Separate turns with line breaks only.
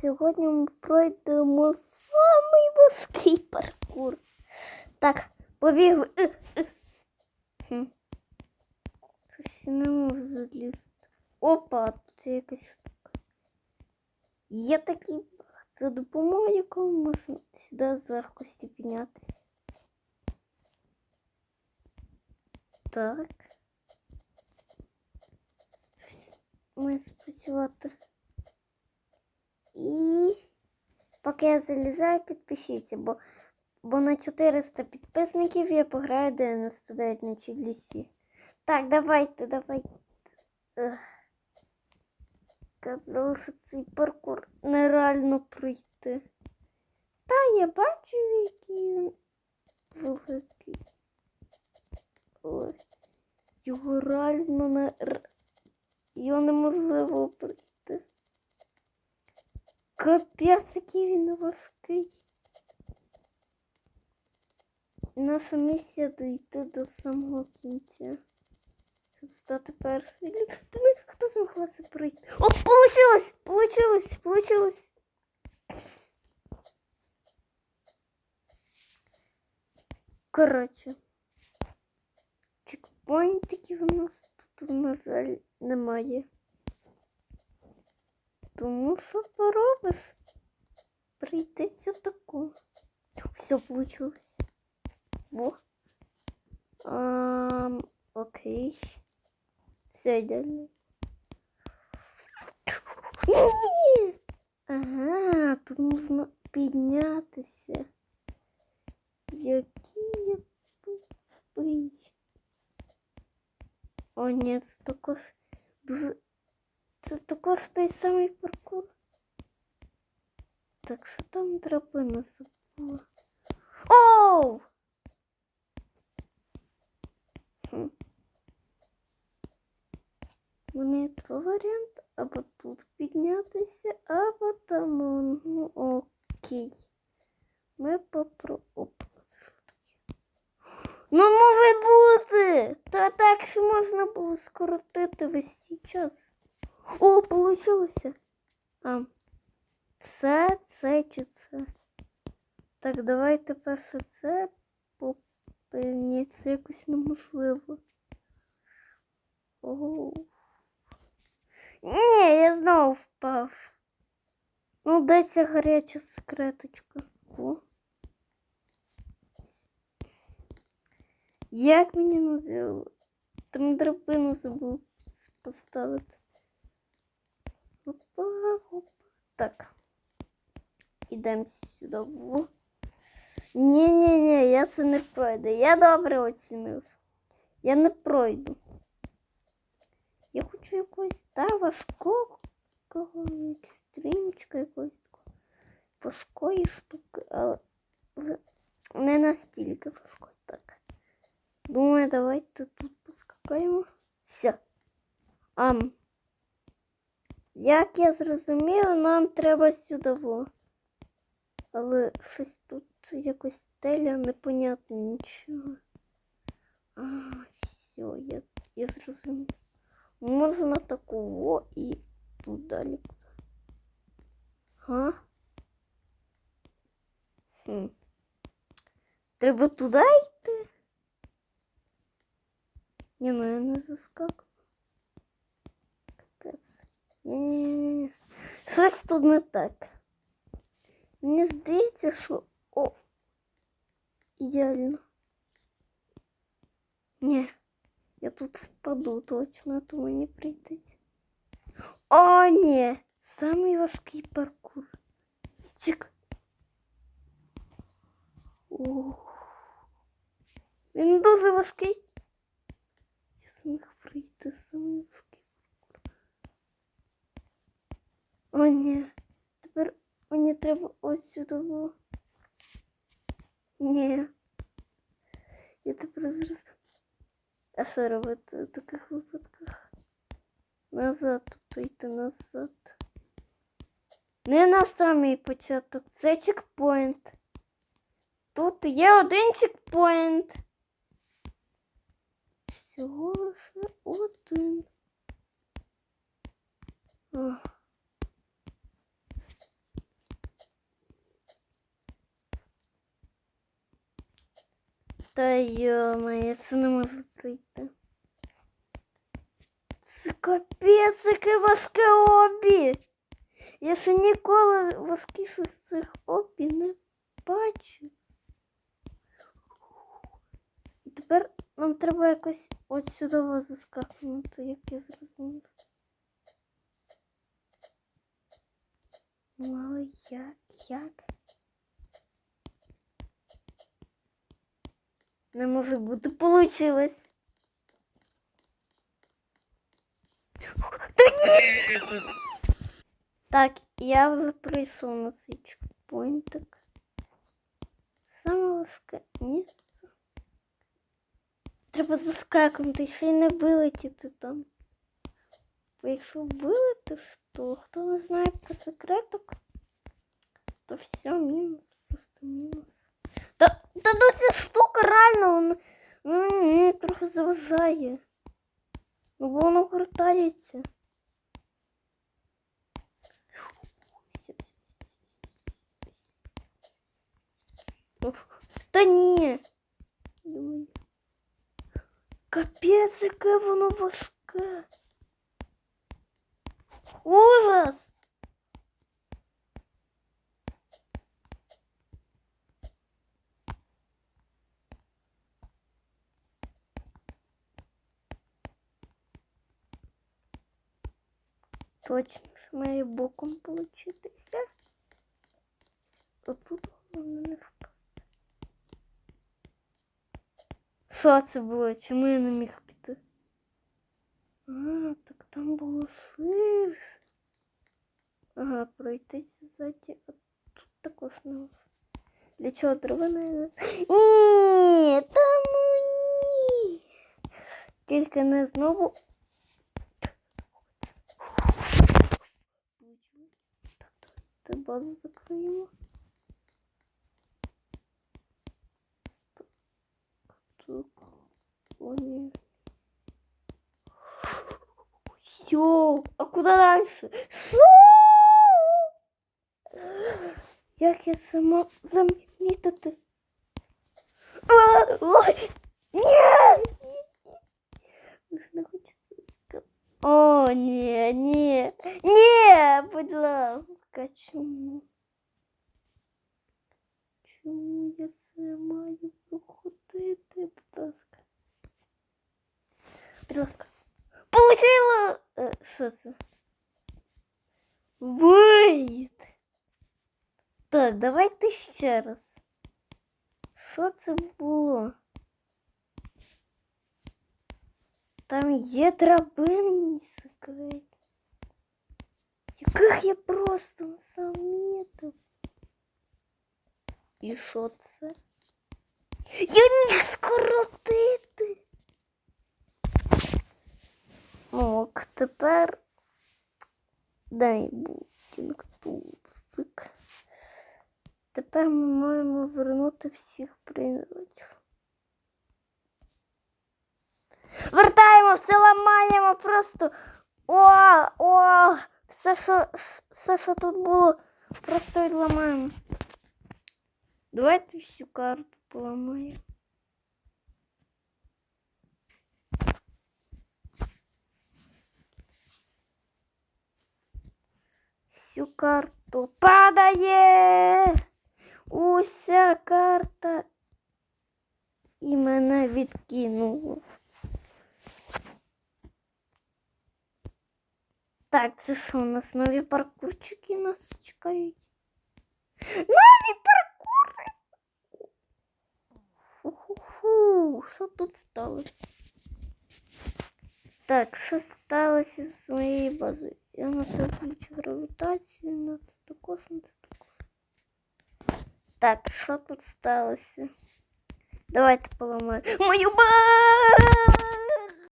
сьогодні ми пройдемо самий важкий паркур. Так, побігли. Е, е. Щось не можу залізти. Опа, тут є якась штука. Є такий за допомогою якого можна сюди з легкості піднятися. Так. Має спрацювати. І поки я залізаю, підпишіться, бо, бо на 400 підписників я пограю 99 ночі в лісі. Так, давайте, давайте. Казали, що цей паркур нереально пройти. Та я бачу, який він великий. Ой, його реально не... Його неможливо пройти. Капець, який він важкий. Наша місія дійти до самого кінця. Щоб стати першою. Хто змогла це пройти? О, получилось! Получилось! Получилось! Коротше. Чекпоінтиків у нас тут, на жаль, немає. Тому що поробиш? Прийдеться таку. Все получилось. Во. Ам, окей. Все ідеально. Ні! Ага, тут можна піднятися. Який я тупий. О, ні, це також дуже. Це також той самий паркур. Так що там драбина забула. Оу! Хм. Є два варіанти. Або тут піднятися, або там. Ну, окей. Ми попробуємо. Опа, що таке? Ну може бути! Та так що можна було скоротити весь час. О, получилося. А, це, це чи це? Так, давайте перше це по Ні, це якось неможливо. Ні, я знову впав. Ну, ця гаряча секреточка? О. Як мені надо? Там драбину забув поставити. Опа, опа. Так. Ідемо сюди. Во. Ні, ні, ні, я це не пройду. Я добре оцінив. Я не пройду. Я хочу якогось та важкого екстрімчика якогось важкої штуки, але не настільки важкої. Так. Думаю, давайте тут поскакаємо. Все. Ам. Як я зрозумів, нам треба сюди. Але щось тут якось стеля непонятно нічого. А, все, я, я зрозумів. Можна таку во і тут далі. Га? Хм. Треба туди йти? Ні, ну я не заскакую. Капець. Ні-ні-ні. Щось тут не так. Мені здається, що... О! Ідеально. Ні. Я тут впаду точно, то мені прийдеться. О, ні! Самий важкий паркур. Чик. Ух. Він дуже важкий. Я зміг прийти самий важкий паркур. О, ні. Мені треба ось сюди. Ні. Я тепер зараз. А що робити в таких випадках? Назад, тобто йти назад. Не на самий початок. Це чекпоінт. Тут є один чекпоінт. Всього лише один. Ах. Та йома, я це не можу пройти. Це капець, яке важке обі. Я ще ніколи важкіших цих обі не бачив. І тепер нам треба якось от сюди заскакнути, як я зрозумів. Ну, але як, як? Не може бути, получилось. Та ні! Так, я прийшов на цей чекпоінтик. Саме місце. Треба заскакнути, ще й не вилетіти там. Бо якщо вилетиш, то хто не знає про секреток, то все, мінус, просто мінус. Та, та ну ця штука реально вона, ну, мені трохи заважає. Ну, бо воно крутається. Уф, Та ні. Думаю. Капець, яке воно важке. Ужас! Точно ж має боком получитися. Отут головне не впасти. Що це було? Чому я не міг піти? А, так там було ширше. Ага, пройтись ззаді, а тут також не. Для чого дровина? Ні, та ну ні. Тільки не знову. Так, давайте базу закриємо. Так, так. О, ні. Йоу, а куди далі? Що? Як я це мав замітити? А, Ой! Ні! Ви ж не хочете сказати. О, ні, ні. Ні, будь ласка, чому? Чому я це маю проходити, будь ласка? Будь ласка. Получила! Що це? Вийд! Так, давайте ще раз. Що це було? Там є драбинні секрети. Яких я просто не замітив. І що це? Я міг скоротити. Ок, тепер дай бутінг тулсик. Тепер ми маємо вернути всіх пригодів. Вертаємо, все ламаємо просто. О, о, все, що, все, що тут було, просто відламаємо. Давайте всю карту поламаємо. Всю карту падає. Уся карта. І мене відкинуло. Так, це що у нас нові паркурчики нас чекають? Нові паркури! Фу-ху-ху, що тут сталося? Так, що сталося з моєю базою? Я на це включу гравітацію, на це також, на це також. Так, що тут сталося? Давайте поламаємо мою базу!